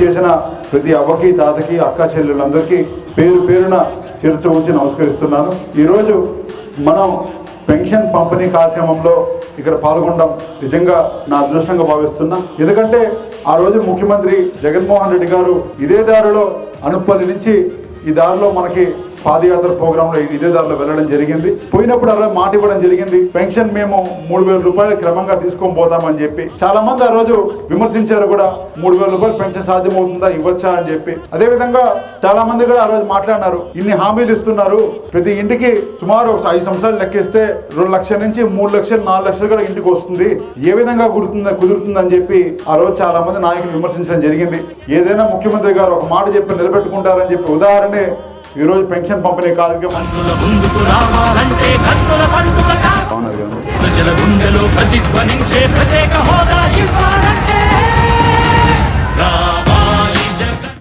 చేసిన ప్రతి అవ్వకి తాతకి అక్క చెల్లెళ్ళందరికీ పేరు పేరున చిరస ఉంచి నమస్కరిస్తున్నాను. ఈరోజు మనం పెన్షన్ పంపిణీ కార్యక్రమంలో ఇక్కడ పాల్గొనడం నిజంగా నా అదృష్టంగా భావిస్తున్నా. ఎందుకంటే ఆ రోజు ముఖ్యమంత్రి జగన్మోహన్ రెడ్డి గారు ఇదే దారిలో అనుపల్లి నుంచి ఈ దారిలో మనకి పాదయాత్ర ప్రోగ్రామ్లో ఇదే దారిలో వెళ్ళడం జరిగింది. పోయినప్పుడు అలా మాట ఇవ్వడం జరిగింది. పెన్షన్ మేము మూడు వేల రూపాయలు క్రమంగా తీసుకొని పోతామని చెప్పి. చాలా మంది ఆ రోజు విమర్శించారు కూడా మూడు వేల రూపాయలు పెన్షన్ సాధ్యమవుతుందా ఇవ్వచ్చా అని చెప్పి. అదే విధంగా చాలా మంది కూడా ఆ రోజు మాట్లాడినారు. ఇన్ని హామీలు ఇస్తున్నారు. ప్రతి ఇంటికి సుమారు ఒక ఐదు సంవత్సరాలు లెక్కిస్తే రెండు లక్షల నుంచి మూడు లక్షలు నాలుగు లక్షలు కూడా ఇంటికి వస్తుంది. ఏ విధంగా కుదురుతుంది కుదురుతుందని చెప్పి ఆ రోజు చాలా మంది నాయకులు విమర్శించడం జరిగింది. ఏదైనా ముఖ్యమంత్రి గారు ఒక మాట చెప్పి నిలబెట్టుకుంటారని చెప్పి ఉదాహరణే ఈ రోజు పెన్షన్ పంపిణీ కార్యక్రమం. ప్రజల గుండెలో ప్రతిధ్వనించే ప్రత్యేక